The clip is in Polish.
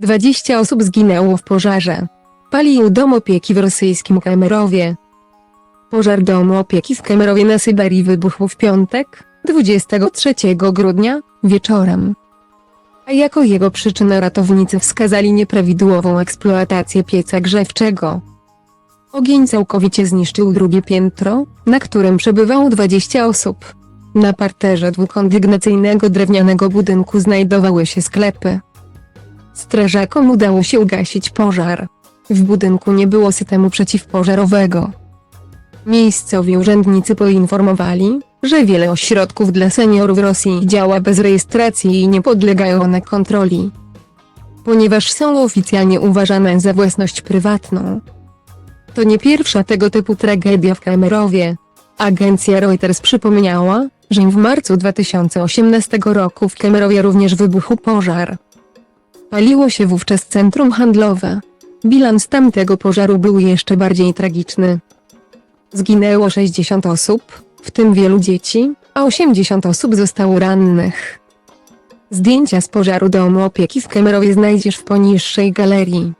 20 osób zginęło w pożarze. Palił dom opieki w rosyjskim Kemerowie. Pożar domu opieki w Kemerowie na Syberii wybuchł w piątek, 23 grudnia, wieczorem. A jako jego przyczynę ratownicy wskazali nieprawidłową eksploatację pieca grzewczego. Ogień całkowicie zniszczył drugie piętro, na którym przebywało 20 osób. Na parterze dwukondygnacyjnego drewnianego budynku znajdowały się sklepy. Strażakom udało się ugasić pożar. W budynku nie było systemu przeciwpożarowego. Miejscowi urzędnicy poinformowali, że wiele ośrodków dla seniorów Rosji działa bez rejestracji i nie podlegają one kontroli. Ponieważ są oficjalnie uważane za własność prywatną. To nie pierwsza tego typu tragedia w Kemerowie. Agencja Reuters przypomniała, że w marcu 2018 roku w Kemerowie również wybuchł pożar. Paliło się wówczas centrum handlowe. Bilans tamtego pożaru był jeszcze bardziej tragiczny. Zginęło 60 osób, w tym wielu dzieci, a 80 osób zostało rannych. Zdjęcia z pożaru domu opieki w Kemerowie znajdziesz w poniższej galerii.